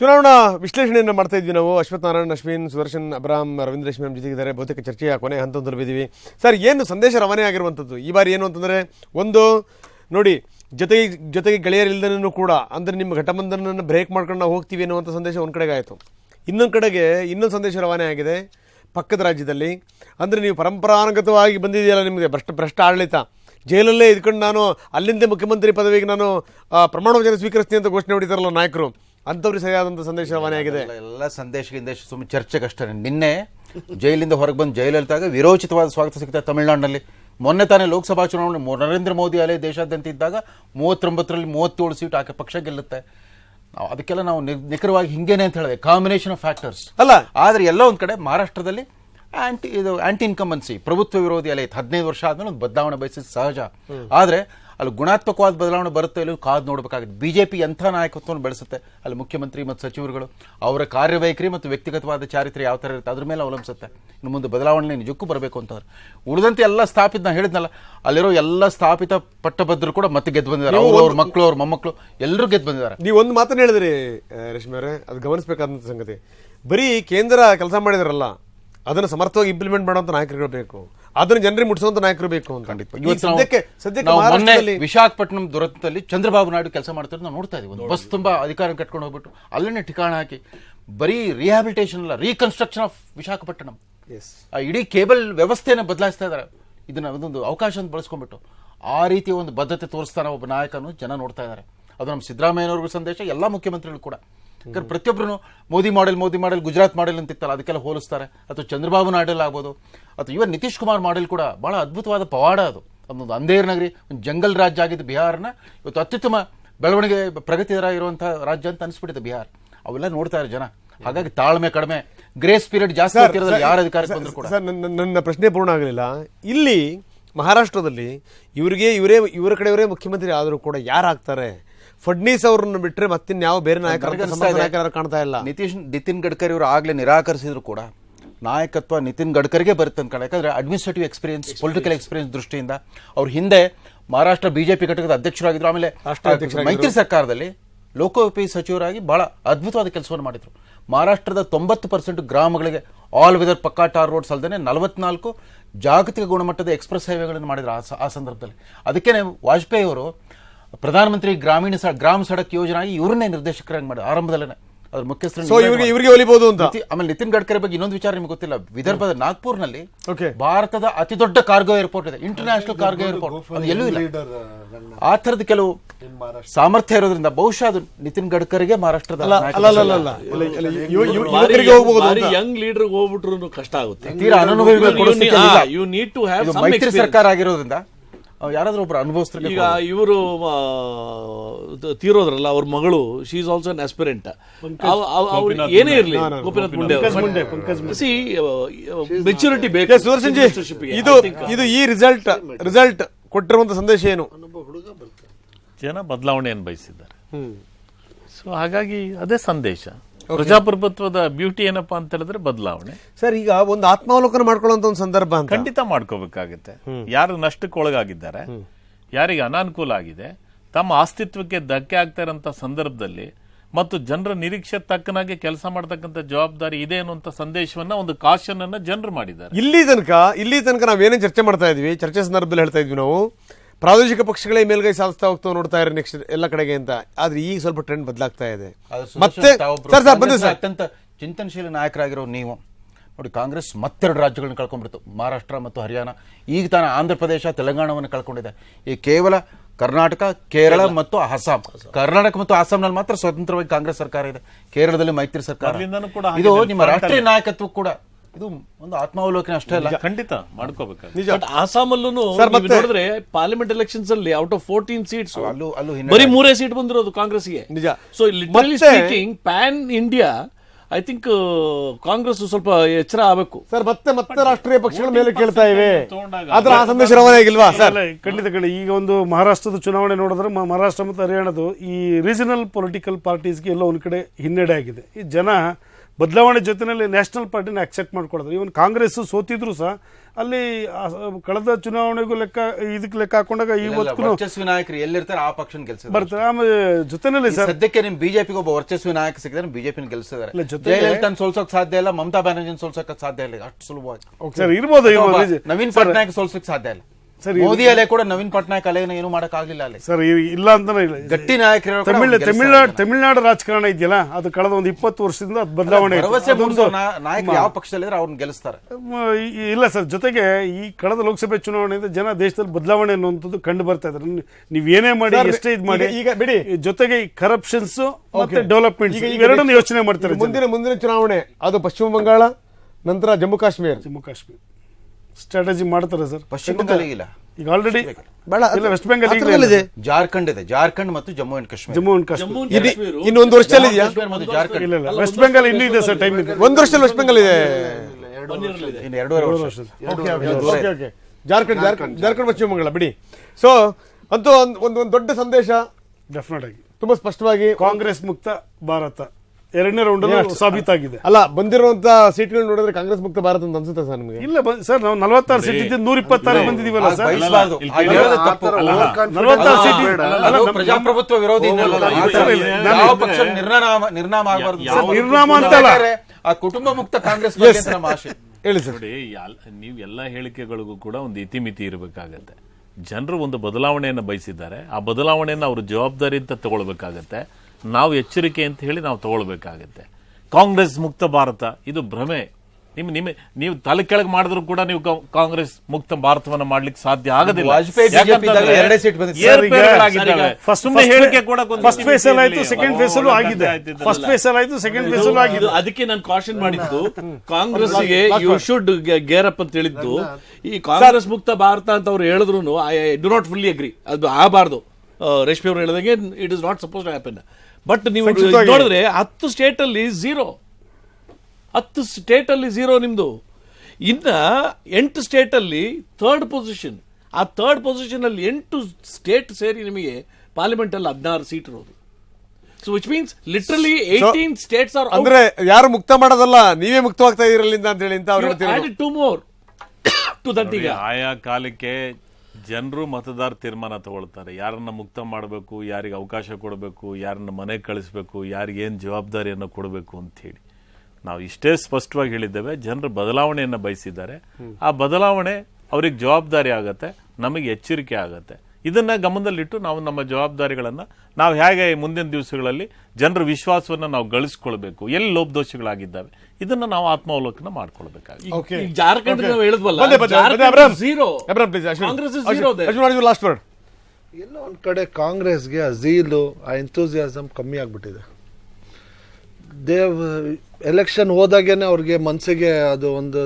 ಚುನಾವಣಾ ವಿಶ್ಲೇಷಣೆಯನ್ನು ಮಾಡ್ತಾ ಇದ್ವಿ ನಾವು. ಅಶ್ವಥ್ ನಾರಾಯಣ್, ಅಶ್ವಿನ್, ಸುದರ್ಶನ್, ಅಬ್ರಾಮ್ ರವೀಂದ್ರ ರೇಷ್ಮೆ ನಮ್ಮ ಜೊತೆಗಿದ್ದಾರೆ. ಬಹುತೇಕ ಚರ್ಚೆಯ ಕೊನೆ ಹಂತದಲ್ಲಿ ಬಿದ್ದೀವಿ. ಸರ್, ಏನು ಸಂದೇಶ ರವಾನೆ ಆಗಿರುವಂಥದ್ದು? ಈ ಬಾರಿ ಏನು ಅಂತಂದರೆ, ಒಂದು, ನೋಡಿ, ಜೊತೆಗೆ ಜೊತೆಗೆ ಗೆಳೆಯರಿಲ್ದನೂ ಕೂಡ, ಅಂದರೆ ನಿಮ್ಮ ಘಟಬಂಧನನ್ನು ಬ್ರೇಕ್ ಮಾಡ್ಕೊಂಡು ನಾವು ಹೋಗ್ತೀವಿ ಅನ್ನುವಂಥ ಸಂದೇಶ ಒಂದು ಕಡೆಗೆ ಆಯಿತು. ಇನ್ನೊಂದು ಕಡೆಗೆ ಇನ್ನೊಂದು ಸಂದೇಶ ರವಾನೆ ಆಗಿದೆ ಪಕ್ಕದ ರಾಜ್ಯದಲ್ಲಿ. ಅಂದರೆ ನೀವು ಪರಂಪರಾನುಗತವಾಗಿ ಬಂದಿದೆಯಲ್ಲ ನಿಮಗೆ, ಭ್ರಷ್ಟ ಭ್ರಷ್ಟ ಆಡಳಿತ ಜೈಲಲ್ಲೇ ಇದ್ಕೊಂಡು ನಾನು ಅಲ್ಲಿಂದ ಮುಖ್ಯಮಂತ್ರಿ ಪದವಿಗೆ ನಾನು ಪ್ರಮಾಣ ವಚನ ಸ್ವೀಕರಿಸ್ತೀನಿ ಅಂತ ಘೋಷಣೆ ಹೊಡಿತಾರಲ್ಲ ನಾಯಕರು. ಅಂಥವ್ರಿಗೆ ಸರಿಯಾದಂಥ ಸಂದೇಶ ರವಾನೆ ಆಗಿದೆ ಎಲ್ಲ- ಎಲ್ಲ ಸಂದೇಶ ಗಿಂದೇಶ ಸುಮ್ಮನೆ ಚರ್ಚೆಗಷ್ಟೇ ನಿನ್ನೆ ಜೈಲಿಂದ ಹೊರಗೆ ಬಂದು ಜೈಲಲ್ಲಿದ್ದಾಗ ವಿರೋಚಿತವಾದ ಸ್ವಾಗತ ಸಿಗ್ತದೆ ತಮಿಳುನಾಡಿನಲ್ಲಿ. ಮೊನ್ನೆ ತಾನೇ ಲೋಕಸಭಾ ಚುನಾವಣೆ ನರೇಂದ್ರ ಮೋದಿ ಅಲೆ ದೇಶಾದ್ಯಂತ ಇದ್ದಾಗ ಮೂವತ್ತೊಂಬತ್ತರಲ್ಲಿ ಮೂವತ್ತೇಳು ಸೀಟ್ ಆಕೆ ಪಕ್ಷ ಗೆಲ್ಲುತ್ತೆ. ನಾವು ಅದಕ್ಕೆಲ್ಲ ನಾವು ನಿಖರವಾಗಿ ಹಿಂಗೇನೆ ಅಂತ ಹೇಳಿದೆ ಕಾಂಬಿನೇಷನ್ ಆಫ್ ಫ್ಯಾಕ್ಟರ್ಸ್ ಅಲ್ಲ. ಆದರೆ ಎಲ್ಲ ಒಂದು ಕಡೆ ಮಹಾರಾಷ್ಟ್ರದಲ್ಲಿ ಆಂಟಿ ಇದು ಆಂಟಿ ಇನ್ಕಮನ್ಸಿ ಪ್ರಭುತ್ವ ವಿರೋಧಿ ಅಲೆ ಇತ್ತು ಹದಿನೈದು ವರ್ಷ ಆದಮೇಲೆ ಒಂದು ಬದಲಾವಣೆ ಬಯಸಿದ್ದು ಸಹಜ. ಆದರೆ ಅಲ್ಲಿ ಗುಣಾತ್ಮಕವಾದ ಬದಲಾವಣೆ ಬರುತ್ತೆ ಇಲ್ಲ ಕಾದು ನೋಡಬೇಕಾಗುತ್ತೆ. ಪಿ ಎಂಥ ನಾಯಕತ್ವವನ್ನು ಬೆಳೆಸುತ್ತೆ? ಅಲ್ಲಿ ಮುಖ್ಯಮಂತ್ರಿ ಮತ್ತು ಸಚಿವರುಗಳು ಅವರ ಕಾರ್ಯವೈಖರಿ ಮತ್ತು ವ್ಯಕ್ತಿಗತವಾದ ಚಾರಿತ್ರ್ಯ ಯಾವ ಥರ ಇರುತ್ತೆ? ಅದ್ರ ಮೇಲೆ ಅವಲಂಬಿಸುತ್ತೆ. ಇನ್ನು ಮುಂದೆ ಬದಲಾವಣೆ ನಿಜಕ್ಕೂ ಬರಬೇಕು ಅಂತವ್ರು. ಉಳಿದಂತೆ ಎಲ್ಲ ಸ್ಥಾಪಿತ ನಾನು ಹೇಳಿದ್ನಲ್ಲ ಅಲ್ಲಿರೋ ಎಲ್ಲ ಸ್ಥಾಪಿತ ಪಟ್ಟಭದ್ರು ಕೂಡ ಮತ್ತೆ ಗೆದ್ದು ಬಂದಿದ್ದಾರೆ. ಅವ್ರು ಅವ್ರ ಮಕ್ಕಳು ಅವ್ರ ಮೊಮ್ಮಕ್ಕಳು ಎಲ್ಲರೂ ಗೆದ್ದು ಬಂದಿದ್ದಾರೆ. ನೀವು ಒಂದು ಮಾತನ್ನ ಹೇಳಿದ್ರಿ ರಶ್ಮಿ ರೇಷ್ಮೆ ಅವರೇ ಅದು ಗಮನಿಸಬೇಕಾದಂಥ ಸಂಗತಿ. ಬರೀ ಕೇಂದ್ರ ಕೆಲಸ ಮಾಡಿದಾರಲ್ಲ ಅದನ್ನು ಸಮರ್ಥವಾಗಿ ಇಂಪ್ಲಿಮೆಂಟ್ ಮಾಡುವಂಥ ನಾಯಕರುಗಳು ಬೇಕು. ಅದನ್ನು ಜನರಿಗೆ ಮುಟ್ಟಿಸುವಂತ ನಾಯಕರು ಬೇಕು ಅಂತ. ಸದ್ಯಕ್ಕೆ ವಿಶಾಖಪಟ್ಟಣಂ ದುರಂತದಲ್ಲಿ ಚಂದ್ರಬಾಬು ನಾಯ್ಡು ಕೆಲಸ ಮಾಡ್ತಾರೆ ನಾವು ನೋಡ್ತಾ ಇದೀವಿ ಒಂದು ಬಸ್ ತುಂಬಾ ಅಧಿಕಾರ ಕಟ್ಕೊಂಡು ಹೋಗ್ಬಿಟ್ಟು ಅಲ್ಲೇ ಠಿಕಾಣ ಹಾಕಿ ಬರೀ ರಿಹ್ಯಾಬಿಲಿಟೇಷನ್ ಅಲ್ಲ ರೀಕನ್ಸ್ಟ್ರಕ್ಷನ್ ಆಫ್ ವಿಶಾಖಪಟ್ಟಣಂ. ಆ ಇಡೀ ಕೇಬಲ್ ವ್ಯವಸ್ಥೆಯನ್ನು ಬದಲಾಯಿಸ್ತಾ ಇದ್ದಾರೆ. ಇದನ್ನ ಒಂದೊಂದು ಅವಕಾಶ ಅಂತ ಬಳಸ್ಕೊಂಡ್ಬಿಟ್ಟು ಆ ರೀತಿಯ ಒಂದು ಬದ್ಧತೆ ತೋರಿಸ್ತಾನೆ ಒಬ್ಬ ನಾಯಕನು ಜನ ನೋಡ್ತಾ ಇದ್ದಾರೆ. ಅದು ನಮ್ಮ ಸಿದ್ದರಾಮಯ್ಯನವ್ರಿಗೂ ಸಂದೇಶ ಎಲ್ಲ ಮುಖ್ಯಮಂತ್ರಿಗಳು ಕೂಡ. ಯಾಕಂದ್ರೆ ಪ್ರತಿಯೊಬ್ಬರು Modi model Modi model Gujarat model ಅಂತ ಇತ್ತಲ್ಲ ಅದಕ್ಕೆಲ್ಲ ಹೋಲಿಸ್ತಾರೆ. ಅಥವಾ ಚಂದ್ರಬಾಬು ನಾಯ್ಡಲ್ ಆಗ್ಬೋದು. ಅಥವಾ ಇವನ್ ನಿತೀಶ್ ಕುಮಾರ್ ಮಾಡೆಲ್ ಕೂಡ ಬಹಳ ಅದ್ಭುತವಾದ ಪವಾಡ ಅದು. ಅದೊಂದು ಅಂಧೇರ್ ನಗರಿ ಒಂದು ಜಂಗಲ್ ರಾಜ್ಯ ಆಗಿದ್ದು ಬಿಹಾರನ. ಇವತ್ತು ಅತ್ಯುತ್ತಮ ಬೆಳವಣಿಗೆ ಪ್ರಗತಿ ದರ ಇರುವಂತಹ ರಾಜ್ಯ ಅಂತ ಅನಿಸ್ಬಿಟ್ಟಿದೆ ಬಿಹಾರ್. ಅವೆಲ್ಲ ನೋಡ್ತಾ ಇದ್ದಾರೆ ಜನ. ಹಾಗಾಗಿ ತಾಳ್ಮೆ ಕಡಿಮೆ. ಗ್ರೇಸ್ ಪೀರಿಯಡ್ ಜಾಸ್ತಿ ಯಾರ ಅಧಿಕಾರಕ್ಕೆ ಬಂದ್ರು ಕೂಡ. ನನ್ನ ಪ್ರಶ್ನೆ ಪೂರ್ಣ ಆಗಲಿಲ್ಲ. ಇಲ್ಲಿ ಮಹಾರಾಷ್ಟ್ರದಲ್ಲಿ ಇವರಿಗೆ ಇವರೇ ಇವರ ಕಡೆಯವರೇ ಮುಖ್ಯಮಂತ್ರಿ ಆದರೂ ಕೂಡ ಯಾರಾಗ್ತಾರೆ? ಫಡ್ನೀಸ್ ಅವ್ರನ್ನ ಬಿಟ್ಟರೆ ಮತ್ತಿನ್ಯಾವ ಬೇರೆ ನಾಯಕರು ಕಾಣ್ತಾ ಇಲ್ಲ. ನಿತೀಶ್ ನಿತಿನ್ ಗಡ್ಕರಿ ಅವರು ಆಗ್ಲೇ ನಿರಾಕರಿಸಿದ್ರು ಕೂಡ. ನಾಯಕತ್ವ ನಿತಿನ್ ಗಡ್ಕರಿಗೆ ಬರುತ್ತೆ ಅಂತ ಯಾಕಂದ್ರೆ ಅಡ್ಮಿನಿಸ್ಟ್ರೇಟಿವ್ ಎಕ್ಸ್ಪೀರಿಯನ್ಸ್ ಪೊಲಿಟಿಕಲ್ ಎಕ್ಸ್ಪೀರಿಯನ್ಸ್ ದೃಷ್ಟಿಯಿಂದ ಅವ್ರ ಹಿಂದೆ ಮಹಾರಾಷ್ಟ್ರ ಬಿಜೆಪಿ ಘಟಕದ ಅಧ್ಯಕ್ಷರಾಗಿದ್ರು ಆಮೇಲೆ ರಾಷ್ಟ್ರೀಯ ಮೈತ್ರಿ ಸರ್ಕಾರದಲ್ಲಿ ಲೋಕೋಪಯೋಗಿ ಸಚಿವರಾಗಿ ಬಹಳ ಅದ್ಭುತವಾದ ಕೆಲಸವನ್ನು ಮಾಡಿದ್ರು. ಮಹಾರಾಷ್ಟ್ರದ ತೊಂಬತ್ತು ಪರ್ಸೆಂಟ್ ಗ್ರಾಮಗಳಿಗೆ ಆಲ್ ವೆದರ್ ಪಕ್ಕಾ ಟಾರ್ ರೋಡ್ಸ್ ಅಲ್ಲದೆ ನಲವತ್ನಾಲ್ಕು ಜಾಗತಿಕ ಗುಣಮಟ್ಟದ ಎಕ್ಸ್ಪ್ರೆಸ್ ಹೈವೇಗಳನ್ನು ಮಾಡಿದ್ರು ಆ ಸ- ಆ ಸಂದರ್ಭದಲ್ಲಿ. ಅದಕ್ಕೇನೆ ವಾಜಪೇಯಿ ಅವರು ಪ್ರಧಾನಮಂತ್ರಿ ಗ್ರಾಮೀಣ ಸ- ಗ್ರಾಮ ಸಡಕ್ ಯೋಜನಾ ಇವರನ್ನೇ ನಿರ್ದೇಶಕರಾಗಿ ಮಾಡಿ ಆರಂಭದಲ್ಲೇ ಅದ್ರ ಮುಖ್ಯಸ್ಥರನ್ನ ಸೊ ಇವರಿಗೆ ಇವರಿಗೆ ಒಲಿಬಹುದು ಅಂತ? ಆಮೇಲೆ ನಿತಿನ್ ಗಡ್ಕರಿ ಬಗ್ಗೆ ಇನ್ನೊಂದು ವಿಚಾರ ನಿಮ್ಗೆ ಗೊತ್ತಿಲ್ಲ. ವಿದರ್ಭದ ನಾಗ್ಪುರ್ನಲ್ಲಿ ನಲ್ಲಿ ಭಾರತದ ಅತಿ ದೊಡ್ಡ ಕಾರ್ಗೋ ಏರ್ಪೋರ್ಟ್ ಇದೆ. International cargo airport. ಅದು ಎಲ್ಲೂ ಇಲ್ಲ. ಆ ಥರದ ಕೆಲವು ಸಾಮರ್ಥ್ಯ ಇರೋದ್ರಿಂದ ಬಹುಶಃ ಅದು ನಿತಿನ್ ಗಡ್ಕರಿಗೆ ಮಹಾರಾಷ್ಟ್ರದ. ಯಂಗ್ ಲೀಡರ್ ಹೋಗ್ಬಿಟ್ರು ಕಷ್ಟ ಆಗುತ್ತೆ. ತೀರಾ ಅನನುಭವಿಗಳು ಕೊಡೋ ಇಲ್ಲ. You need to have some ಮೈತ್ರಿ ಸರ್ಕಾರ ಆಗಿರೋದ್ರಿಂದ ಯಾರಾದ್ರೂ ಒಬ್ರು ಅನುಭವಿಸ್ತಾರೆ ಈಗ ಇವರು ತೀರೋದ್ರಲ್ಲ ಅವ್ರ ಮಗಳು she is also an aspirant ಏನೇ ಇರಲಿ ಗೋಪಿನಾಥ್ ಮುಂಡೆ ಸಿ ಮೆಚುರಿಟಿ ಬೇಕು. ಎಸ್, ಸುದರ್ಶನ್ ಜಿ ಇದು ಇದು ಈ ರಿಸಲ್ಟ್ ರಿಸಲ್ಟ್ ಕೊಟ್ಟಿರುವಂತ ಸಂದೇಶ ಏನು? ಜನ ಬದಲಾವಣೆಯನ್ನು ಬಯಸಿದ್ದಾರೆ. ಸೊ ಹಾಗಾಗಿ ಅದೇ ಸಂದೇಶ. ಪ್ರಜಾಪ್ರಭುತ್ವದ ಬ್ಯೂಟಿ ಏನಪ್ಪಾ ಅಂತ ಹೇಳಿದ್ರೆ ಬದಲಾವಣೆ. ಸರ್ ಈಗ ಒಂದು ಆತ್ಮಾವಲೋಕನ ಮಾಡ್ಕೊಳ್ಳುವಂತ ಒಂದು ಸಂದರ್ಭ ಅಂತ. ಖಂಡಿತ ಮಾಡ್ಕೋಬೇಕಾಗುತ್ತೆ. ಯಾರು ನಷ್ಟಕ್ಕೆ ಒಳಗಾಗಿದ್ದಾರೆ ಯಾರಿಗೆ ಅನಾನುಕೂಲ ಆಗಿದೆ ತಮ್ಮ ಅಸ್ತಿತ್ವಕ್ಕೆ ಧಕ್ಕೆ ಆಗ್ತಾ ಇರೋಂಥ ಸಂದರ್ಭದಲ್ಲಿ ಮತ್ತು ಜನರ ನಿರೀಕ್ಷೆ ತಕ್ಕನಾಗಿ ಕೆಲಸ ಮಾಡತಕ್ಕಂತ ಜವಾಬ್ದಾರಿ ಇದೆ ಅನ್ನುವಂಥ ಸಂದೇಶವನ್ನ ಒಂದು ಕಾಶನ್ ಅನ್ನ ಜನರು ಮಾಡಿದ್ದಾರೆ. ಇಲ್ಲಿ ತನಕ ಇಲ್ಲಿ ತನಕ ನಾವೇನೇ ಚರ್ಚೆ ಮಾಡ್ತಾ ಇದ್ವಿ? ಚರ್ಚೆ ಸಂದರ್ಭದಲ್ಲಿ ಹೇಳ್ತಾ ಇದ್ವಿ ನಾವು. ಪ್ರಾದೇಶಿಕ ಪಕ್ಷಗಳೇ ಮೇಲ್ಗೈ ಸಾಧಿಸ್ತಾ ಹೋಗ್ತಾ ನೋಡ್ತಾ ಇರೋ ನೆಕ್ಸ್ಟ್ ಎಲ್ಲ ಕಡೆಗೆ ಅಂತ. ಆದ್ರೆ ಈಗ ಸ್ವಲ್ಪ ಟ್ರೆಂಡ್ ಬದಲಾಗ್ತಾ ಇದೆ. ಮತ್ತೆ ಸರ್ ಸರ್ ಬನ್ನಿ ಸರ್. ಅತ್ಯಂತ ಚಿಂತನಶೀಲ ನಾಯಕರಾಗಿರೋ ನೀವು. ನೋಡಿ ಕಾಂಗ್ರೆಸ್ ಮತ್ತೆರಡು ರಾಜ್ಯಗಳನ್ನ ಕಳ್ಕೊಂಡ್ಬಿಡ್ತು. ಮಹಾರಾಷ್ಟ್ರ ಮತ್ತು ಹರಿಯಾಣ. ಈಗ ತಾನ ಆಂಧ್ರ ಪ್ರದೇಶ ತೆಲಂಗಾಣವನ್ನು ಕಳ್ಕೊಂಡಿದೆ. ಈ ಕೇವಲ ಕರ್ನಾಟಕ ಕೇರಳ ಮತ್ತು ಅಸ್ಸಾಂ. ಕರ್ನಾಟಕ ಮತ್ತು ಅಸ್ಸಾಂನಲ್ಲಿ ಮಾತ್ರ ಸ್ವತಂತ್ರವಾಗಿ ಕಾಂಗ್ರೆಸ್ ಸರ್ಕಾರ ಇದೆ. ಕೇರಳದಲ್ಲಿ ಮೈತ್ರಿ ಸರ್ಕಾರ. ಇದು ನಿಮ್ಮ ರಾಷ್ಟ್ರೀಯ ನಾಯಕತ್ವ ಕೂಡ ಇದು ಒಂದು ಆತ್ಮಾವಲೋಕನ ಅಷ್ಟೇ ಅಲ್ಲ. ಖಂಡಿತ. ಮಾಡ್ಕೋಬೇಕು ನಿಜ. ಬಟ್ ಆಸಾಮಲ್ಲೂ ಸರ್, ಮತ್ತೆ- ನೋಡಿದ್ರೆ ಪಾರ್ಲಿಮೆಂಟ್ ಎಲೆಕ್ಷನ್ಸ್ ಅಲ್ಲಿ ಔಟ್ ಆಫ್ ಫೋರ್ಟೀನ್ ಸೀಟ್ಸ್ ಅಲ್ಲೂ ಅಲ್ಲೂ ಹಿನ್ನಡೆ ಬರೀ ಮೂರೇ ಸೀಟ್ ಬಂದಿರೋದು ಕಾಂಗ್ರೆಸ್ಗೆ ನಿಜ. ಸೊ ಲಿಟರಲಿ ಮತ್ತೆ- speaking pan India I think Congress ಸ್ವಲ್ಪ ಎಚ್ಚರ ಆಗಬೇಕು. ಸರ್ ಮತ್ತೆ ಮತ್ತೆ ರಾಷ್ಟ್ರೀಯ ಪಕ್ಷಗಳ ಮೇಲೆ ಕೇಳ್ತಾ ಇವೆ. ಆದ್ರೆ ಅದ್ರ ಆ ಸಂದೇಶ ರವಾನೆ ಆಗಿಲ್ವಾ ಸರ್? ಅಲ್ಲ, ಖಂಡಿತ ಕಂಡಿ ಈಗ ಒಂದು ಮಹಾರಾಷ್ಟ್ರದ ಚುನಾವಣೆ ನೋಡಿದ್ರೆ ಮ- ಮಹಾರಾಷ್ಟ್ರ ಮತ್ತು ಹರಿಯಾಣದು ಈ ರೀಜನಲ್ ಪೊಲಿಟಿಕಲ್ ಪಾರ್ಟೀಸ್ಗೆ ಎಲ್ಲೋ ಒಂದು ಕಡೆ ಹಿನ್ನಡೆ ಆಗಿದೆ. ಈ ಜನ ಬದಲಾವಣೆ ಜೊತೆಯಲ್ಲಿ ನ್ಯಾಷನಲ್ ಪಾರ್ಟಿನ ಅಕ್ಸೆಪ್ಟ್ ಮಾಡ್ಕೊಡೋದು. ಇವನ್ ಕಾಂಗ್ರೆಸ್ ಸೋತಿದ್ರು ಸಹ ಅಲ್ಲಿ ಕಳೆದ ಚುನಾವಣೆಗೂ ಲೆಕ್ಕ ಇದಕ್ಕೆ ಲೆಕ್ಕ ಹಾಕೊಂಡಾಗ ಈ ವರ್ಚಸ್ವಿ ನಾಯಕರು ಎಲ್ಲಿರ್ತಾರೆ ಆ ಪಕ್ಷನ ಕೆಲಸ ಬರ್ತಾರೆ. ಆಮೇಲೆ ಜೊತೆನಲ್ಲಿ ಸರ್ ಸದ್ಯಕ್ಕೆ ನಿಮ್ ಬಿಜೆಪಿಗೆ ಒಬ್ಬ ವರ್ಚಸ್ವಿ ನಾಯಕ ಸಿಕ್ಕಿದ್ರೆ ಬಿಜೆಪಿನ ಗೆಲ್ಸಿದ್ದಾರೆ. ಇಲ್ಲ, ಜೊತೆ ಜಯಲಲಿತನ್ ಸೋಲ್ಸೋಕ್ ಸಾಧ್ಯ ಇಲ್ಲ ಮಮತಾ ಬ್ಯಾನರ್ಜಿನ ಸೋಲ್ಸೋಕ್ ಸಾಧ್ಯ ಇಲ್ಲ ಅಷ್ಟು ಸುಲಭವಾಗಿ. ಸರ್ ಇರ್ಬೋದು ನವೀನ್ ಪಟ್ನಾಯಕ್ ಸೋಲ್ಸೋಕ್ ಸಾಧ್ಯ ಇಲ್ಲ. ಸರ್, ಮೋದಿ ಅಲೆ ಕೂಡ ನವೀನ್ ಪಟ್ನಾಯಕ್ ಅಲೆನ ಏನು ಮಾಡಕ್ ಆಗ್ಲಿಲ್ಲ ಅಲ್ಲಿ. ಸರ್ ಇಲ್ಲ ಇಲ್ಲ. ಗಟ್ಟಿ ನಾಯಕರು ತಮಿಳ್ ತಮಿಳ್ನಾಡು ತಮಿಳ್ನಾಡು ರಾಜಕಾರಣ ಇದೆಯಲ್ಲ ಅದು ಕಳೆದ ಒಂದು ಇಪ್ಪತ್ತು ವರ್ಷದಿಂದ ಅದು ಬದಲಾವಣೆ ಆಯ್ತು. ಭರವಸೆ ಅದೊಂದು ಮೂಡಿಸೋ ನಾ- ನಾಯಕರು ಯಾವ ಪಕ್ಷದಲ್ಲಿದ್ರೆ ಅವ್ರನ್ನ ಗೆಲ್ಲಿಸ್ತಾರೆ. ಇಲ್ಲ ಸರ್ ಜೊತೆಗೆ ಈ ಕಳೆದ ಲೋಕಸಭೆ ಚುನಾವಣೆಯಿಂದ ಜನ ದೇಶದಲ್ಲಿ ಬದಲಾವಣೆ ಅನ್ನುವಂಥದ್ದು ಕಂಡು ಬರ್ತಾ ಇದ್ರೆ ನೀವ್- ಏನೇ ಮಾಡಿ ಎಷ್ಟೇ ಇದು ಮಾಡಿ ಈಗ- ಬಿಡಿ. ಜೊತೆಗೆ ಈ ಕರಪ್ಷನ್ಸ್ ಮತ್ತೆ ಡೆವಲಪ್ಮೆಂಟ್ ಎರಡನ್ನು ಯೋಚನೆ ಮಾಡ್ತಾರೆ ಮುಂದಿನ ಮುಂದಿನ ಚುನಾವಣೆ ಅದು ಪಶ್ಚಿಮ ಬಂಗಾಳ ನಂತರ ಜಮ್ಮು ಕಾಶ್ಮೀರ. ಜಮ್ಮು ಕಾಶ್ಮೀರ. ಸ್ಟ್ರಾಟಜಿ ಮಾಡ್ತಾರೆ ಸರ್. ಪಶ್ಚಿಮ ಬಂಗಾಳ ಇಲ್ಲ ಈಗ ಆಲ್ರೆಡಿ ಬೇಡ, ಇಲ್ಲ ವೆಸ್ಟ್ ಬೆಂಗಾಲ್ ಇದೆ. ಜಾರ್ಖಂಡ್ ಇದೆ. ಜಾರ್ಖಂಡ್ ಮತ್ತು ಜಮ್ಮು ಅಂಡ್ ಕಾಶ್ಮೀರ. ಜಮ್ಮು ಅಂಡ್ ಕಾಶ್ಮೀರ. ಇನ್ನೊಂದು ವರ್ಷದಲ್ಲಿ ಇದೆಯಾ? ಕಾಶ್ಮೀರ ಮತ್ತು ಜಾರ್ಖಂಡ್. ಇಲ್ಲ ಇಲ್ಲ. ವೆಸ್ಟ್ ಬೆಂಗಾಲ್ ಇನ್ನೂ ಇದೆ ಸರ್ ಟೈಮ್ ಇದೆ. ಒಂದು ವರ್ಷದಲ್ಲಿ ವೆಸ್ಟ್ ಬೆಂಗಾಲ್ ಇದೆ. ಇನ್ನು ಎರಡೂವರೆ ವರ್ಷ. Okay okay Jharkhand Jharkhand Jharkhand. ಪಶ್ಚಿಮ ಬಂಗಾಳ ಬಿಡಿ. ಸೊ ಅಂತೂ ಒಂದು ಒಂದು ಒಂದು ದೊಡ್ಡ ಸಂದೇಶ. ಡೆಫಿನೆಟ್ ಆಗಿ ತುಂಬಾ ಸ್ಪಷ್ಟವಾಗಿ ಕಾಂಗ್ರೆಸ್ ಮುಕ್ತ ಭಾರತ. ಎರಡನೇ ರೌಂಡ್. ಸಾಬೀತಾಗಿದೆ. ಅಲ್ಲ ಬಂದಿರುವಂತ ಸೀಟ್ಗಳು ನೋಡಿದ್ರೆ ಕಾಂಗ್ರೆಸ್ ಮುಕ್ತ ಭಾರತ ಅಂತ ಅನ್ಸುತ್ತೆ ಸರ್ ನಿಮಗೆ? ಇಲ್ಲ ಸರ್ ನಾವು ನಲವತ್ತಾರು ಸೀಟ್ ಇದ್ದು ನೂರ ಇಪ್ಪತ್ತಾರು ಬಂದಿದೀವಲ್ಲ ಸರ್. ನಲವತ್ತಾರು ಸೀಟ್ ಪ್ರಜಾಪ್ರಭುತ್ವ ವಿರೋಧಿ ನಿರ್ನಾಮ ನಿರ್ನಾಮ ಆಗಬಾರ್ದು? ಸರ್, ನಿರ್ನಾಮ ಅಂತಲ್ಲ. ಆ ಕುಟುಂಬ ಮುಕ್ತ ಕಾಂಗ್ರೆಸ್ ನಮ್ಮ ಆಶೆ. ಹೇಳಿ ಸರ್. ನೋಡಿ ನೀವು ಎಲ್ಲ ಹೇಳಿಕೆಗಳಿಗೂ ಕೂಡ ಒಂದು ಇತಿಮಿತಿ ಇರಬೇಕಾಗತ್ತೆ. ಜನರು ಒಂದು ಬದಲಾವಣೆಯನ್ನು ಬಯಸಿದ್ದಾರೆ. ಆ ಬದಲಾವಣೆಯನ್ನು ಅವರು ಜವಾಬ್ದಾರಿ ಅಂತ ತಗೊಳ್ಬೇಕಾಗತ್ತೆ. ನಾವು ಎಚ್ಚರಿಕೆ ಅಂತ ಹೇಳಿ ನಾವು ತಗೊಳ್ಬೇಕಾಗತ್ತೆ. ಕಾಂಗ್ರೆಸ್ ಮುಕ್ತ ಭಾರತ ಇದು ಭ್ರಮೆ. ನಿಮ್ ನಿಮ್ ನೀವು ತಲೆ ಕೆಳಗೆ ಮಾಡಿದ್ರು ಕೂಡ ನೀವು ಕಾಂಗ್ರೆಸ್ ಮುಕ್ತ ಭಾರತವನ್ನ ಮಾಡ್ಲಿಕ್ಕೆ ಸಾಧ್ಯ ಆಗೋದಿಲ್ಲ. ಫಸ್ಟ್ ಫೇಸ್ ಆಯ್ತು ಸೆಕೆಂಡ್ ಫೇಸ್ ಆಗಿದೆ. ಫಸ್ಟ್ ಫೇಸ್ ಆಯ್ತು ಸೆಕೆಂಡ್ ಫೇಸ್ ಆಗಿದೆ. ಅದಕ್ಕೆ ನಾನು ಕಾಶನ್ ಮಾಡಿದ್ದು. ಕಾಂಗ್ರೆಸ್ಗೆ ಯು ಶುಡ್ ಗೇರ್ ಅಪ್ ಅಂತ ಹೇಳಿದ್ದು. ಈ ಕಾಂಗ್ರೆಸ್ ಮುಕ್ತ ಭಾರತ ಅಂತ ಅವ್ರು ಹೇಳಿದ್ರು I do not fully agree ಅದು ಆಗಬಾರ್ದು. ರೇಷ್ಮೆ ಅವರು ಹೇಳಿದಂಗೆ it is not suppose to happen but ನೀವು. ನೋಡಿದ್ರೆ ಹತ್ತು ಸ್ಟೇಟ್ ಅಲ್ಲಿ ಝೀರೋ ಹತ್ತು ಸ್ಟೇಟ್ ಅಲ್ಲಿ ಝೀರೋ ನಿಮ್ದು. ಇನ್ನ ಎಂಟು ಸ್ಟೇಟ್ ಅಲ್ಲಿ ಥರ್ಡ್ ಪೊಸಿಷನ್ ಆ ಥರ್ಡ್ ಪೊಸಿಷನ್ ಅಲ್ಲಿ ಎಂಟು ಸ್ಟೇಟ್ ಸೇರಿ ನಿಮಗೆ ಪಾರ್ಲಿಮೆಂಟಲ್ಲಿ ಹದಿನಾರು ಸೀಟ್ ಇರೋದು. So which means literally eighteen states are ಅಂದ್ರೆ ಯಾರು ಮುಕ್ತ ಮಾಡೋದಲ್ಲ ನೀವೇ ಮುಕ್ತವಾಗ್ತಾ ಇರಲಿಲ್ಲ ಅಂತ ಹೇಳಿ ಅಂತ ಅವ್ರು ಟು ಮೋರ್ ಟು ದಟ್ ಈಗ. ಆಯಾ ಕಾಲಕ್ಕೆ ಜನರು ಮತದಾರ ತೀರ್ಮಾನ ತಗೊಳ್ತಾರೆ. ಯಾರನ್ನ ಮುಕ್ತ ಮಾಡಬೇಕು, ಯಾರಿಗೆ ಅವಕಾಶ ಕೊಡಬೇಕು, ಯಾರನ್ನ ಮನೆಗೆ ಕಳಿಸ್ಬೇಕು, ಯಾರಿಗೆ ಏನು ಜವಾಬ್ದಾರಿಯನ್ನು ಕೊಡಬೇಕು ಅಂತ ಹೇಳಿ ನಾವು ಇಷ್ಟೇ ಸ್ಪಷ್ಟವಾಗಿ ಹೇಳಿದ್ದೇವೆ, ಜನರು ಬದಲಾವಣೆಯನ್ನು ಬಯಸಿದ್ದಾರೆ. ಆ ಬದಲಾವಣೆ ಅವ್ರಿಗೆ ಜವಾಬ್ದಾರಿ ಆಗತ್ತೆ, ನಮಗೆ ಎಚ್ಚರಿಕೆ ಆಗತ್ತೆ. ಇದನ್ನ ಗಮನದಲ್ಲಿಟ್ಟು ನಾವು ನಮ್ಮ ಜವಾಬ್ದಾರಿಗಳನ್ನ ನಾವು ಹೇಗೆ ಮುಂದಿನ ದಿವಸಗಳಲ್ಲಿ ಜನರ ವಿಶ್ವಾಸವನ್ನ ನಾವು ಗಳಿಸ್ಕೊಳ್ಬೇಕು ಎಲ್ಲಿ ಲೋಪದೋಷಗಳಾಗಿದ್ದಾವೆ ಇದನ್ನ ನಾವು ಆತ್ಮಾವಲೋಕನ ಮಾಡ್ಕೊಳ್ಬೇಕಾಗಿದೆ. ಎಲ್ಲೋ ಒಂದ್ ಕಡೆ ಕಾಂಗ್ರೆಸ್ಗೆ ಆ ಝೀಲು ಆ ಎಂಥೂಸಿಯಾಸಮ್ ಕಮ್ಮಿ ಆಗ್ಬಿಟ್ಟಿದೆ. ದೇವ್ ಎಲೆಕ್ಷನ್ ಹೋದಾಗೇನೆ ಅವ್ರಿಗೆ ಮನಸ್ಸಿಗೆ ಅದು ಒಂದು,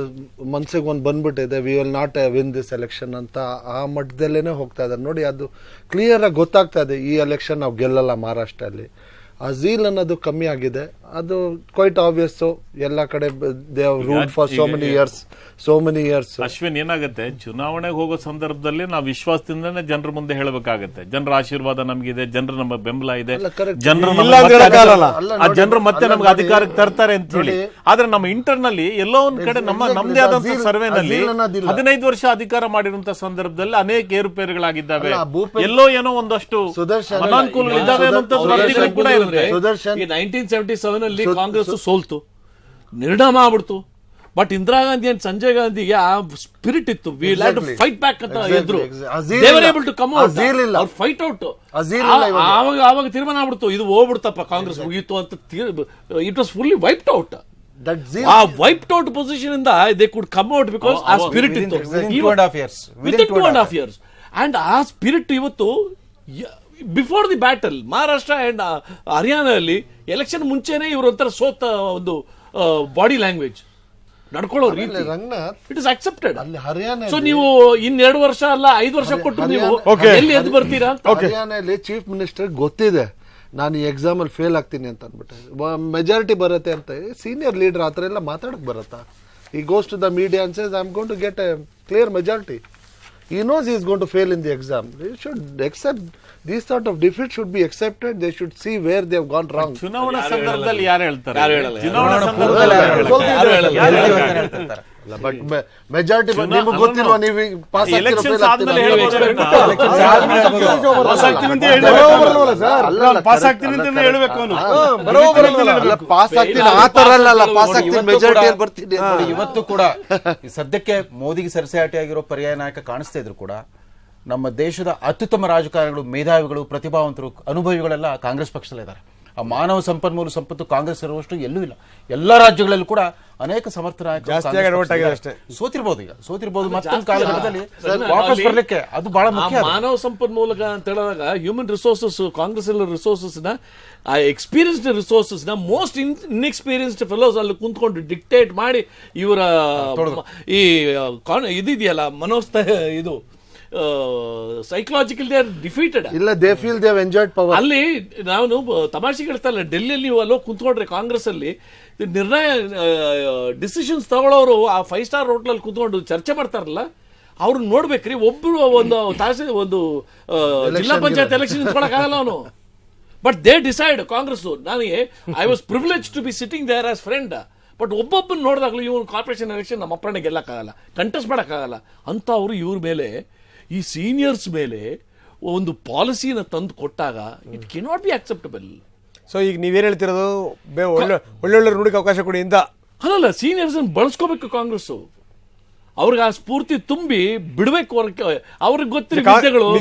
ಮನ್ಸಿಗೆ ಒಂದು ಬಂದ್ಬಿಟ್ಟಿದೆ we will not win this election ಅಂತ ಆ ಮಟ್ಟದಲ್ಲೇ ಹೋಗ್ತಾ ಇದ್ದಾರೆ. ನೋಡಿ, ಅದು ಕ್ಲಿಯರ್ ಆಗಿ ಗೊತ್ತಾಗ್ತಾ ಇದೆ, ಈ ಎಲೆಕ್ಷನ್ ನಾವು ಗೆಲ್ಲಲ್ಲ ಮಹಾರಾಷ್ಟ್ರಲ್ಲಿ. ಆ ಝೀಲ್ ಅನ್ನೋದು ಕಮ್ಮಿ ಆಗಿದೆ, ಅದು ಕ್ವೈಟ್ ಆಬ್ವಿಯಸ್ ಎಲ್ಲ ಕಡೆ they ruled for so many years so many years Ashwin ಏನಾಗುತ್ತೆ? ಚುನಾವಣೆಗೆ ಹೋಗೋ ಸಂದರ್ಭದಲ್ಲಿ ನಾವು ವಿಶ್ವಾಸದಿಂದನೇ ಜನರ ಮುಂದೆ ಹೇಳಬೇಕಾಗತ್ತೆ. ಜನರ ಆಶೀರ್ವಾದ ನಮಗಿದೆ ಜನರ ನಮ್ಮ ಬೆಂಬಲ ಇದೆ ಜನರ ಆ ಜನರು ಮತ್ತೆ ನಮ್ಗೆ ಅಧಿಕಾರಕ್ಕೆ ತರ್ತಾರೆ ಅಂತ ಹೇಳಿ. ಆದ್ರೆ ನಮ್ಮ ಇಂಟರ್ನಲ್ಲಿ ಎಲ್ಲೋ ಒಂದ್ ಕಡೆ ನಮ್ಮ ನಮ್ದೇ ಆದಂತ ಸರ್ವೆನಲ್ಲಿ ಹದಿನೈದು ವರ್ಷ ಅಧಿಕಾರ ಮಾಡಿರುವಂತ ಸಂದರ್ಭದಲ್ಲಿ ಅನೇಕ ಏರುಪೇರುಗಳಾಗಿದ್ದಾವೆ. ಎಲ್ಲೋ ಏನೋ ಒಂದಷ್ಟು ಅನಾನುಕೂಲಗಳಿದ್ದಾವೆ ಸುದರ್ಶನ್ ಕೂಡ ಇರುತ್ತೆ. ನೈನ್ಟೀನ್ ಸೆವೆಂಟಿ ಸೆವೆನ್ ಅಲ್ಲಿ ಕಾಂಗ್ರೆಸ್ ಸೋಲ್ತು. ನಿರ್ಣಾಮ ಆಗ್ಬಿಡ್ತು. ಬಟ್ ಇಂದಿರಾ ಗಾಂಧಿ ಅಂಡ್ ಸಂಜಯ್ ಗಾಂಧಿಗೆ ಆ ಸ್ಪಿರಿಟ್ ಇತ್ತು. V lead. ಫೈಟ್ ಬ್ಯಾಕ್ ಅಂತ ಎದ್ರು. ಏಬಲ್ ಟು ಕಮ್ ಇಲ್ಲ. Fight out. ಆವಾಗ ಆವಾಗ ತೀರ್ಮಾನ ಆಗ್ಬಿಡ್ತು. ಇದು ಹೋಗ್ಬಿಡ್ತಪ್ಪ ಕಾಂಗ್ರೆಸ್ ಮುಗಿಯಿತು ಅಂತ it was fully wiped out ಆ ವೈಪ್ಡ್ ಔಟ್ ಪೊಸಿಷನ್ ಇಂದ they could come out because ಆ ಸ್ಪಿರಿಟ್ Within- ಇತ್ತು. within two and a half years. With Within two and half years and ಆ ಸ್ಪಿರಿಟ್ ಇವತ್ತು before the battle Maharashtra and ಹರಿಯಾಣದಲ್ಲಿ election ಮುಂಚೆನೆ ಇವರು ಒಂಥರ ಸೋತ ಒಂದು ಬಾಡಿ ಲ್ಯಾಂಗ್ವೇಜ್ ನಡ್ಕೊಳ್ಳೋ ರೀತಿ. ರಂಗನಾಥ್ ಇಟ್ ಇಸ್ ಅಕ್ಸೆಪ್ಟೆಡ್ ಅಲ್ಲಿ ಹರಿಯಾಣ ಸೊ ನೀವು ಇನ್ ಎರಡು ವರ್ಷ ಅಲ್ಲ ಐದು ವರ್ಷ ಕೊಟ್ಟು ನೀವು ಎಲ್ಲಿ ಎದ್ದು ಬರ್ತೀರಾ? ಅಂತ ಹರಿಯಾಣದಲ್ಲಿ ಚೀಫ್ ಮಿನಿಸ್ಟರ್ ಗೊತ್ತಿದೆ. ನಾನು ಈ ಎಕ್ಸಾಮ್ ಅಲ್ಲಿ ಫೇಲ್ ಆಗ್ತೀನಿ ಅಂತ ಅಂದ್ಬಿಟ್ಟೆ. ಮೆಜಾರಿಟಿ ಬರುತ್ತೆ ಅಂತ. ಸೀನಿಯರ್ ಲೀಡರ್ ಆ ಥರ ಎಲ್ಲ ಮಾತಾಡಕ್ ಬರುತ್ತಾ? ಈ goes to the media announces I am gonna get a clear majority he knows he is going to fail in the exam. They should accept these sort of defeat should be accepted. They should see where they have gone wrong. ಚುನಾವಣಾ ಸಂದರ್ಭದಲ್ಲಿ ಯಾರು ಹೇಳ್ತಾರೆ ಚುನಾವಣಾ ಸಂದರ್ಭದಲ್ಲಿ but majority ನಿಮ್ಗೆ ಗೊತ್ತಿಲ್ವಾ ನೀವು pass. Pass ಆಗ್ತೀನಿ ಅಂತ ಪಾಸ್ ಆಗ್ತೀನಿ ಅಂತ ಹೇಳ್ಬೇಕು ಪಾಸ್ ಆಗ್ತೀನಿ ಆ ತರ ಅಲ್ಲ ಪಾಸ್ ಆಗ್ತೀನಿ ಇವತ್ತು ಮೆಜಾರಿಟಿ ಕೂಡ- ಬರ್ತೀನಿ ಇವತ್ತು ಕೂಡ ಈ ಸದ್ಯಕ್ಕೆ ಮೋದಿಗೆ ಸರಸಾಟಿ ಆಗಿರೋ ಪರ್ಯಾಯ ನಾಯಕ ಕಾಣಿಸ್ತಾ ಇದ್ರು ಕೂಡ. ನಮ್ಮ ದೇಶದ ಅತ್ಯುತ್ತಮ ರಾಜಕಾರಣಿಗಳು ಮೇಧಾವಿಗಳು ಪ್ರತಿಭಾವಂತರು ಅನುಭವಿಗಳೆಲ್ಲ ಕಾಂಗ್ರೆಸ್ ಪಕ್ಷದಲ್ಲಿದ್ದಾರೆ. ಆ ಮಾನವ ಸಂಪನ್ಮೂಲ ಸಂಪತ್ತು ಕಾಂಗ್ರೆಸ್ ಇರುವಷ್ಟು ಎಲ್ಲೂ ಇಲ್ಲ. ಎಲ್ಲ ರಾಜ್ಯಗಳಲ್ಲೂ ಕೂಡ ಅನೇಕ ಸಮರ್ಥ ನಾಯಕರು. ಸೋತಿರ್ಬೋದು ಈಗ. ಸೋತಿರ್ಬೋದು ಮತ್ತೊಂದು ಕಾಲಘಟ್ಟದಲ್ಲಿ ಸರ್, ವಾಪಸ್ ಬರ್ಲಿಕ್ಕೆ ಅದು ಬಹಳ ಮುಖ್ಯ ಆ ಮಾನವ ಸಂಪನ್ಮೂಲಕ ಅಂತ ಹೇಳಿದಾಗ ಹ್ಯೂಮನ್ ರಿಸೋರ್ಸಸ್ ಕಾಂಗ್ರೆಸ್ ರಿಸೋರ್ಸಸ್ನ ಆ ಎಕ್ಸ್ಪೀರಿಯನ್ಸ್ಡ್ ರಿಸೋರ್ಸಸ್ನ ಮೋಸ್ಟ್ ಇನ್ಎಕ್ಸ್ಪೀರಿಯನ್ಸ್ಡ್ ಫೆಲೋಸ್ ಅಲ್ಲಿ ಕುಂತ್ಕೊಂಡು ಡಿಕ್ಟೇಟ್ ಮಾಡಿ ಇವರ ಈ ಕಾನ್- ಇದಿದೆಯಲ್ಲ ಮನೋಸ್ಥ ಇದು ಸೈಕಲಾಜಿಕಲ್ ದೇ ಆರ್ ಡಿಫೀಟೆಡ್ ಇಲ್ಲ they feel they enjoyed power ಅಲ್ಲಿ ನಾನು ತಮಾಷೆ ಕೇಳ್ತಾ ಇಲ್ಲ ಡೆಲ್ಲಿಯಲ್ಲಿ ನೀವು ಅಲ್ಲೋ ಕುಂತ್ಕೊಂಡ್ರೆ ಕಾಂಗ್ರೆಸ್ ಅಲ್ಲಿ ನಿರ್ಣಯ ಡಿಸಿಷನ್ಸ್ ತಗೊಳ್ಳೋರು ಆ ಫೈವ್ ಸ್ಟಾರ್ ಹೋಟ್ಲಲ್ಲಿ ಕುತ್ಕೊಂಡು ಚರ್ಚೆ ಮಾಡ್ತಾರಲ್ಲ ಅವ್ರನ್ನ ನೋಡ್ಬೇಕ್ರಿ. ಒಬ್ರು ಒಂದು ತಾಸೆ ಒಂದು ಜಿಲ್ಲಾ ಪಂಚಾಯತ್ ಎಲೆಕ್ಷನ್ ನಿಂತ್ಕೊಳಕ್ಕಾಗಲ್ಲ ಅವನು. ಬಟ್ ದೇ ಡಿಸೈಡ್ ಕಾಂಗ್ರೆಸ್ ನನಗೆ I was privilege to be sitting there as friend but ಒಬ್ಬೊಬ್ಬನ ನೋಡಿದಾಗಲೂ ಇವನು ಕಾರ್ಪೊರೇಷನ್ ಎಲೆಕ್ಷನ್ ನಮ್ಮ ಅಪ್ಪಣ್ಣ ಗೆಲ್ಲಕ್ಕಾಗಲ್ಲ ಕಂಟೆಸ್ಟ್ ಮಾಡೋಕ್ಕಾಗಲ್ಲ. ಅಂತ ಅವರು ಇವ್ರ ಮೇಲೆ ಈ ಸೀನಿಯರ್ಸ್ ಮೇಲೆ ಒಂದು ಪಾಲಿಸಿನ ತಂದು ಕೊಟ್ಟಾಗ it can not be acceptable so ಈಗ ನೀವೇನು ಹೇಳ್ತಿರೋದು? ಬೇ- ಒಳ್ಳೆ ಒಳ್ಳೊಳ್ಳೆ ನುಡಿಗೆ ಅವಕಾಶ ಕೊಡಿ ಅಂತ. ಅಲ್ಲಲ್ಲ ಸೀನಿಯರ್ಸ್ ಬಳಸ್ಕೋಬೇಕು ಕಾಂಗ್ರೆಸ್ ಅವ್ರಿಗೆ ಆ ಸ್ಫೂರ್ತಿ ತುಂಬಿ ಬಿಡ್ಬೇಕು ಅವ್ರಿಗೆ. ಅವ್ರಿಗೆ ಗೊತ್ತಿರೋ ವಿದ್ಯೆಗಳು.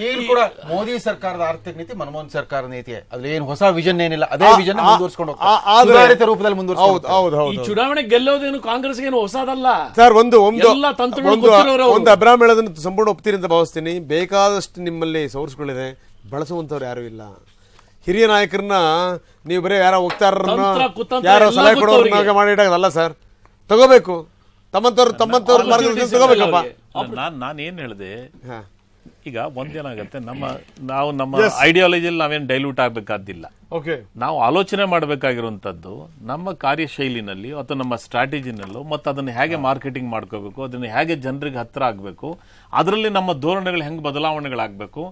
ಈಗ ಕೂಡ ಮೋದಿ ಸರ್ಕಾರದ ಆರ್ಥಿಕ ನೀತಿ ಮನಮೋಹನ್ ಸರ್ಕಾರ ನೀತಿ. ಅದ್ರ ಏನು ಹೊಸ ವಿಷನ್ ಏನಿಲ್ಲ ಅದೇ ವಿಷನ್ ಮುಂದುವರ್ಸ್ಕೊಂಡು ಹೋಗ್ತಾರೆ. ಆದ್ರೆ- ರೂಪದಲ್ಲಿ ಹೌದು ಮುಂದುವರ್ಸ್ಕೊಂಡು ಹೌದು ಈ ಹೌದು. ಚುನಾವಣೆ ಗೆಲ್ಲೋದೇನು ಕಾಂಗ್ರೆಸ್ ಏನು ಹೊಸದಲ್ಲ? ಸರ್ ಒಂದು ಒಂದು ಎಲ್ಲ ತಂತ್ರಗಳು ಒಂದು ಗೊತ್ತಿರೋರು ಒಂದು ಅಬ್ರಾಮ್ ಹೇಳೋದನ್ನ ಸಂಪೂರ್ಣ ಒಪ್ತೀರಿ ಅಂತ ಭಾವಿಸ್ತೀನಿ. ಬೇಕಾದಷ್ಟು ನಿಮ್ಮಲ್ಲಿ ಸೋರ್ಸ್ಗಳಿದೆ. ಬಳಸುವಂತವ್ರು ಯಾರು ಇಲ್ಲ. ಹಿರಿಯ ನಾಯಕರನ್ನ ನೀವು ಬರೀ ಯಾರ ಹೋಗ್ತಾರ ಯಾರೋ ಸಲಹೆ ಕೊಡೋರ್ನಾಗ. ಮಾಡಿಡೋದಲ್ಲ ಸರ್. ತಗೋಬೇಕು. ತಮ್ಮಂತವ್ರು ತಮ್ಮಂತವ್ರು ಮಾರ್ಗದರ್ಶನ ತಗೋಬೇಕಪ್ಪ. ನಾನು ನಾನ್ ನಾನ್ ಏನ್ ಹೇಳಿದೆ. ಈಗ ಒಂದೇನಾಗತ್ತೆ ನಮ್ಮ ನಾವು ನಮ್ಮ ಐಡಿಯಾಲಜಿಯಲ್ಲಿ ನಾವೇನ್ ಡೈಲ್ಯೂಟ್ ಆಗಬೇಕಾದಿಲ್ಲ. ಓಕೆ ನಾವು ಆಲೋಚನೆ ಮಾಡಬೇಕಾಗಿರುವಂಥದ್ದು ನಮ್ಮ ಕಾರ್ಯಶೈಲಿನಲ್ಲಿ ಅಥವಾ ನಮ್ಮ ಸ್ಟ್ರಾಟಜಿನಲ್ಲೂ ಮತ್ತು ಅದನ್ನು ಹೇಗೆ ಮಾರ್ಕೆಟಿಂಗ್ ಮಾಡ್ಕೋಬೇಕು ಅದನ್ನು ಹೇಗೆ ಜನರಿಗೆ ಹತ್ರ ಆಗಬೇಕು ಅದರಲ್ಲಿ ನಮ್ಮ ಧೋರಣೆಗಳು ಹೆಂಗೆ ಬದಲಾವಣೆಗಳಾಗಬೇಕು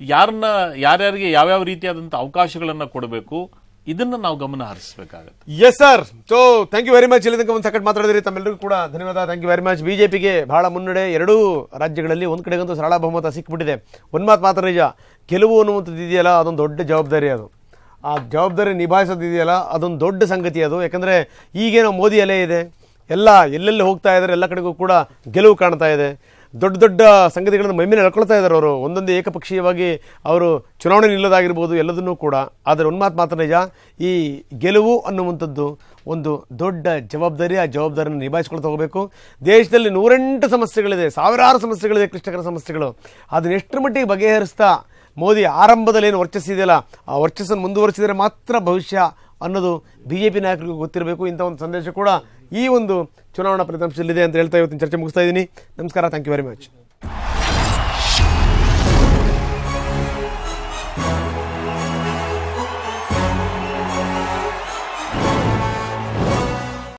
ಯಾರನ್ನ ಯಾರ್ಯಾರಿಗೆ ಯಾವ್ಯಾವ ರೀತಿಯಾದಂಥ ಅವಕಾಶಗಳನ್ನು ಕೊಡಬೇಕು ಇದನ್ನ ನಾವು ಗಮನ ಹರಿಸಬೇಕಾಗುತ್ತೆ. Yes sir so thank you very much ಇಲ್ಲಿ ಒಂದು ಸೆಕೆಂಡ್ ಮಾತಾಡಿದ್ರಿ. ತಮ್ಮೆಲ್ಲರಿಗೂ ಕೂಡ ಧನ್ಯವಾದ. ಥ್ಯಾಂಕ್ ಯು ವೆರಿ ಮಚ್ ಬಿಜೆಪಿಗೆ ಬಹಳ ಮುನ್ನಡೆ ಎರಡೂ ರಾಜ್ಯಗಳಲ್ಲಿ ಒಂದು ಕಡೆಗಂತೂ ಸರಳ ಬಹುಮತ ಸಿಕ್ಬಿಟ್ಟಿದೆ. ಒಂದು ಮಾತು ಮಾತ್ರ ನಿಜ. ಗೆಲುವು ಅನ್ನುವಂಥದ್ದು ಇದೆಯಲ್ಲ, ಅದೊಂದು ದೊಡ್ಡ ಜವಾಬ್ದಾರಿ ಅದು. ಆ ಜವಾಬ್ದಾರಿ ನಿಭಾಯಿಸೋದಿದೆಯಲ್ಲ ಅದೊಂದು ದೊಡ್ಡ ಸಂಗತಿ ಅದು. ಯಾಕಂದರೆ ಈಗೇನೋ ಮೋದಿ ಅಲೆ ಇದೆ. ಎಲ್ಲ ಎಲ್ಲೆಲ್ಲಿ ಹೋಗ್ತಾ ಇದ್ದಾರೆ ಎಲ್ಲ ಕಡೆಗೂ ಕೂಡ ಗೆಲುವು ಕಾಣ್ತಾ ಇದೆ. ದೊಡ್ಡ ದೊಡ್ಡ ಸಂಗತಿಗಳನ್ನು ಮೈಮೇಲೆ ಹೇಳ್ಕೊಳ್ತಾ ಇದ್ದಾರೆ ಅವರು. ಒಂದೊಂದು ಏಕಪಕ್ಷೀಯವಾಗಿ ಅವರು ಚುನಾವಣೆ ನಿಲ್ಲೋದಾಗಿರ್ಬೋದು, ಎಲ್ಲದನ್ನೂ ಕೂಡ. ಆದರೆ ಒಂದು ಮಾತು ಮಾತ್ರ ನಿಜ, ಈ ಗೆಲುವು ಅನ್ನುವಂಥದ್ದು ಒಂದು ದೊಡ್ಡ ಜವಾಬ್ದಾರಿ, ಆ ಜವಾಬ್ದಾರಿಯನ್ನು ನಿಭಾಯಿಸ್ಕೊಳ್ತಾ ಹೋಗಬೇಕು. ದೇಶದಲ್ಲಿ ನೂರೆಂಟು ಸಮಸ್ಯೆಗಳಿದೆ, ಸಾವಿರಾರು ಸಮಸ್ಯೆಗಳಿದೆ ಕ್ಲಿಷ್ಟಕರ ಸಮಸ್ಯೆಗಳು. ಅದನ್ನ ಎಷ್ಟರ ಮಟ್ಟಿಗೆ ಬಗೆಹರಿಸ್ತಾ ಮೋದಿ ಆರಂಭದಲ್ಲಿ ಏನು ವರ್ಚಸ್ಸಿದೆಯಲ್ಲ ಆ ವರ್ಚಸ್ಸನ್ನು ಮುಂದುವರಿಸಿದರೆ ಮಾತ್ರ ಭವಿಷ್ಯ ಅನ್ನೋದು ಬಿ ಜೆ ಪಿ ನಾಯಕರಿಗೂ ಗೊತ್ತಿರಬೇಕು. ಇಂಥ ಒಂದು ಸಂದೇಶ ಕೂಡ ಈ ಒಂದು ಚುನಾವಣಾ ಫಲಿತಾಂಶದಲ್ಲಿದೆ ಅಂತ ಹೇಳ್ತಾ ಇವತ್ತಿನ ಚರ್ಚೆ ಮುಗಿಸ್ತಾ ಇದ್ದೀನಿ. ನಮಸ್ಕಾರ. Thank you very much